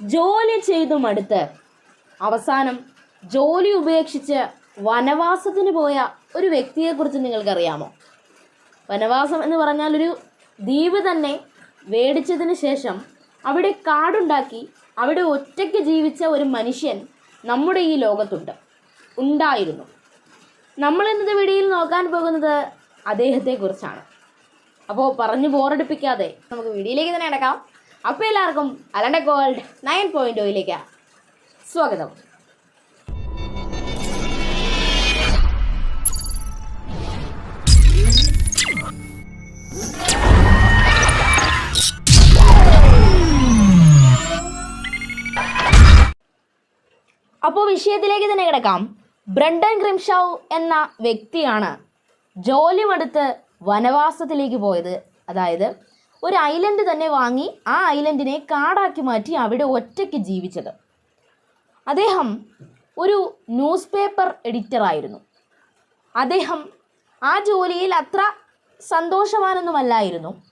ജോലി ചെയ്തു മടുത്ത്. അവസാനം ജോലി ഉപേക്ഷിച്ച് വനവാസത്തിന് പോയ ഒരു വ്യക്തിയെക്കുറിച്ച് നിങ്ങൾക്കറിയാമോ? വനവാസം എന്ന് പറഞ്ഞാൽ ഒരു ദ്വീപ് തന്നെ വേടിച്ചതിന് ശേഷം അവിടെ കാടുണ്ടാക്കി അവിടെ ഒറ്റയ്ക്ക് ജീവിച്ച ഒരു മനുഷ്യൻ നമ്മുടെ ഈ ലോകത്തുണ്ട്. ഉണ്ടായിരുന്നു. നമ്മൾ ഇന്നത്തെ വീഡിയോയിൽ നോക്കാൻ പോകുന്നത് അദ്ദേഹത്തെക്കുറിച്ചാണ്. അപ്പോൾ പറഞ്ഞു ബോറടിപ്പിക്കാതെ നമുക്ക് വീഡിയോയിലേക്ക് തന്നെ കിടക്കാം. അപ്പോൾ എല്ലാവർക്കും അലണ്ട ഗോൾഡ് നയൻ പോയിന്റ് ഒയിലേക്ക് സ്വാഗതം. അപ്പോൾ വിഷയത്തിലേക്ക് തന്നെ കിടക്കാം. ബ്രണ്ടൻ ക്രിംഷാവ് എന്ന വ്യക്തിയാണ് ജോലി മടുത്ത് വനവാസത്തിലേക്ക് പോയത്. അതായത് ഒരു ഐലൻഡ് തന്നെ വാങ്ങി ആ ഐലൻഡിനെ കാടാക്കി മാറ്റി അവിടെ ഒറ്റയ്ക്ക് ജീവിച്ചത്. അദ്ദേഹം ഒരു ന്യൂസ് പേപ്പർ എഡിറ്ററായിരുന്നു അദ്ദേഹം ആ ജോലിയിൽ അത്ര സന്തോഷവാനൊന്നുമല്ലായിരുന്നു.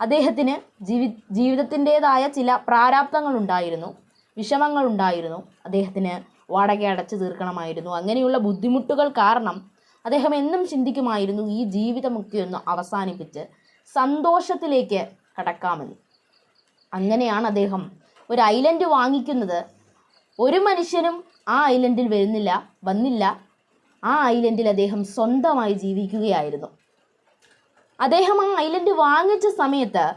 അദ്ദേഹത്തിന് ജീവി ജീവിതത്തിന്റേതായ ചില പ്രാരാബ്ദങ്ങളുണ്ടായിരുന്നു. വിഷമങ്ങളുണ്ടായിരുന്നു. അദ്ദേഹത്തിന് വാടക അടച്ചു തീർക്കണമായിരുന്നു. അങ്ങനെയുള്ള ബുദ്ധിമുട്ടുകൾ കാരണം അദ്ദേഹം എന്നും ചിന്തിക്കുമായിരുന്നു ഈ ജീവിതമൊക്കെ ഒന്ന് അവസാനിപ്പിച്ച് സന്തോഷത്തിലേക്ക് കടക്കാമെന്ന് അങ്ങനെയാണ് അദ്ദേഹം ഒരു ഐലൻഡ് വാങ്ങിക്കുന്നത്. ഒരു മനുഷ്യനും ആ ഐലൻഡിൽ വരുന്നില്ല വന്നില്ല. ആ ഐലൻഡിൽ അദ്ദേഹം സ്വന്തമായി ജീവിക്കുകയായിരുന്നു. അദ്ദേഹം ആ ഐലൻഡ് വാങ്ങിച്ച സമയത്ത്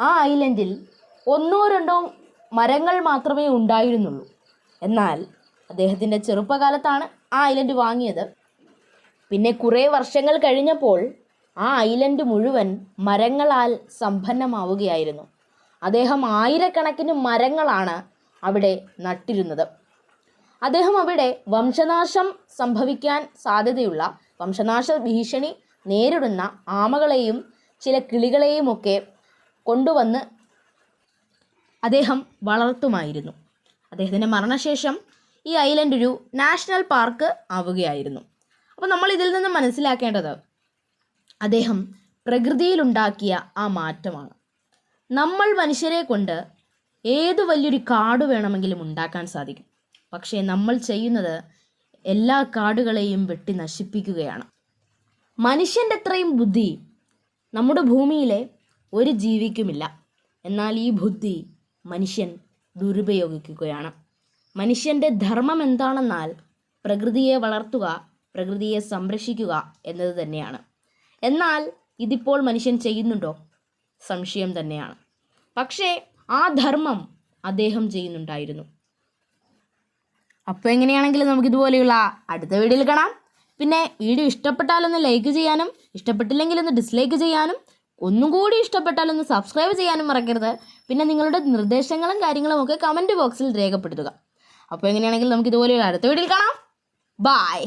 ആ ഐലൻഡിൽ ഒന്നോ രണ്ടോ മരങ്ങൾ മാത്രമേ ഉണ്ടായിരുന്നുള്ളൂ. എന്നാൽ അദ്ദേഹത്തിന്റെ ചെറുപ്പകാലത്താണ് ആ ഐലൻഡ് വാങ്ങിയത്. പിന്നെ കുറേ വർഷങ്ങൾ കഴിഞ്ഞപ്പോൾ ആ ഐലൻഡ് മുഴുവൻ മരങ്ങളാൽ സമ്പന്നമാവുകയായിരുന്നു. അദ്ദേഹം ആയിരക്കണക്കിന് മരങ്ങളാണ് അവിടെ നട്ടിരുന്നത്. അദ്ദേഹം അവിടെ വംശനാശം സംഭവിക്കാൻ സാധ്യതയുള്ള വംശനാശ ഭീഷണി നേരിടുന്ന ആമകളെയും ചില കിളികളെയും ഒക്കെ കൊണ്ടുവന്ന് അദ്ദേഹം വളർത്തുമായിരുന്നു. അദ്ദേഹത്തിന്റെ മരണശേഷം ഈ ഐലൻഡ് ഒരു നാഷണൽ പാർക്ക് ആവുകയായിരുന്നു. അപ്പോൾ നമ്മൾ ഇതിൽ നിന്ന് മനസ്സിലാക്കേണ്ടത് അദ്ദേഹം പ്രകൃതിയിലുണ്ടാക്കിയ ആ മാറ്റമാണ്. നമ്മൾ മനുഷ്യരെ കൊണ്ട് ഏത് വലിയൊരു കാട് വേണമെങ്കിലും ഉണ്ടാക്കാൻ സാധിക്കും. പക്ഷേ നമ്മൾ ചെയ്യുന്നത് എല്ലാ കാടുകളെയും വെട്ടി നശിപ്പിക്കുകയാണ്. മനുഷ്യന്റെ അത്രയും ബുദ്ധി നമ്മുടെ ഭൂമിയിലെ ഒരു ജീവിക്കുമില്ല. എന്നാൽ ഈ ബുദ്ധി മനുഷ്യൻ ദുരുപയോഗിക്കുകയാണ്. മനുഷ്യന്റെ ധർമ്മം എന്താണെന്നാൽ പ്രകൃതിയെ വളർത്തുക പ്രകൃതിയെ സംരക്ഷിക്കുക എന്നത് തന്നെയാണ്. എന്നാൽ ഇതിപ്പോൾ മനുഷ്യൻ ചെയ്യുന്നുണ്ടോ? സംശയം തന്നെയാണ്. പക്ഷേ ആ ധർമ്മം അദ്ദേഹം ചെയ്യുന്നുണ്ടായിരുന്നു. അപ്പോൾ എങ്ങനെയാണെങ്കിലും നമുക്ക് ഇതുപോലെയുള്ള അടുത്ത വീഡിയോയിൽ കാണാം. പിന്നെ വീഡിയോ ഇഷ്ടപ്പെട്ടാലൊന്ന് ലൈക്ക് ചെയ്യാനും ഇഷ്ടപ്പെട്ടില്ലെങ്കിൽ ഒന്ന് ഡിസ്ലൈക്ക് ചെയ്യാനും ഒന്നും കൂടി ഇഷ്ടപ്പെട്ടാലൊന്ന് സബ്സ്ക്രൈബ് ചെയ്യാനും മറക്കരുത്. പിന്നെ നിങ്ങളുടെ നിർദ്ദേശങ്ങളും കാര്യങ്ങളും ഒക്കെ കമന്റ് ബോക്സിൽ രേഖപ്പെടുത്തുക. അപ്പോൾ എങ്ങനെയാണെങ്കിലും നമുക്ക് ഇതുപോലെയുള്ള അടുത്ത വീഡിയോയിൽ കാണാം. Bye